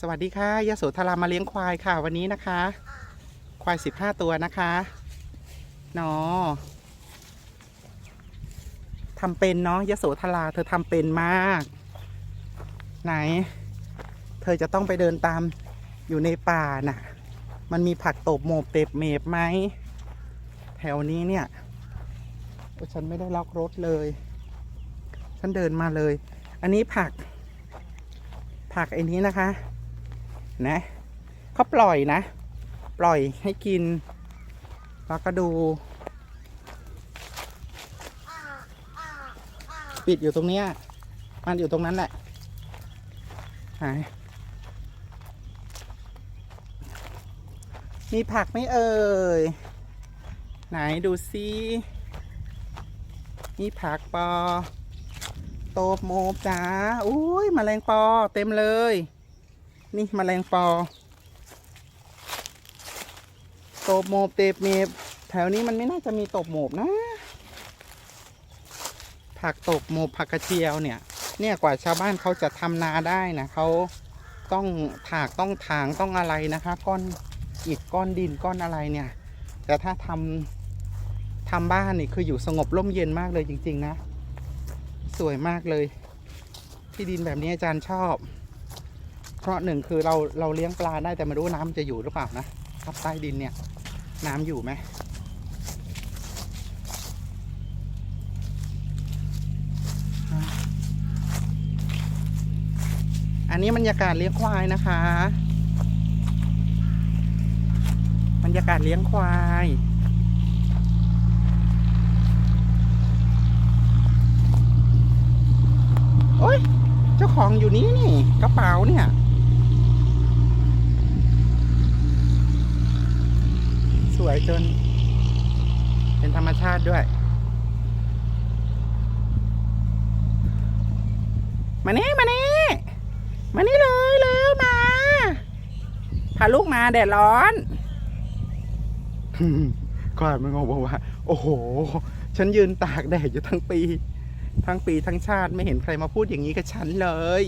สวัสดีค่ะยโสธรามาเลี้ยงควายค่ะ วันนี้นะคะ ควายสิบห้าตัวนะคะนาะทำเป็นเนาะยโสธราเธอทำเป็นมาก ไหน เธอจะต้องไปเดินตามอยู่ในป่าน่ะ มันมีผักตบโมบเต็บเมบไหมแถวนี้เนี่ยฉันไม่ได้ล็อกรถเลย ฉันเดินมาเลย อันนี้ผัก ผักไอ้นี้นะคะ นะเขาปล่อยนะ ปล่อยให้กิน แล้วก็ดู ปิดอยู่ตรงเนี้ยมันอยู่ตรงนั้นแหละไหนมีผักไหม่เอ่ย ไหนดูซิมีผักปอ โตบโมบจ้าอุ้ยมแมลงปอเต็มเลย นี่มแมลงปอโตบโมบเตบเมบแถวนี้มันไม่น่าจะมีตบโมบนะ ผักตบโมบผักกระเจียวเนี่ย เนี่ยกว่าชาวบ้านเขาจะทำนาได้นะเขาต้องถากต้องถางต้องอะไรนะคะ ก้อนอิฐก้อนดินก้อนอะไรเนี่ย แต่ถ้าทำทำบ้านนี่คืออยู่สงบร่มเย็นมากเลยจริง ๆ นะ สวยมากเลย ที่ดินแบบนี้อาจารย์ชอบ ราะหนึ่งคือเราเราเลี้ยงปลาได้แต่ไม่รู้น้ำจะอยู่หรือเปล่านะครับใต้ดินเนี่ย น้ำอยู่ไหมอันนี้บรรยากาศเลี้ยงควายนะคะบรรยากาศเลี้ยงควายโอ้ย เจ้าของอยู่นี่นี่ กระเป๋าเนี่ย วยจน เป็นธรรมชาติด้วย มานี่มานี่มานี่เลยเร็วมา พาลูกมาแดดร้อนก่อนมันงงบอกว่า โอ้โห ฉันยืนตากแดดอยู่ทั้งปี ทั้งปีทั้งชาติไม่เห็นใครมาพูดอย่างนี้กับฉันเลย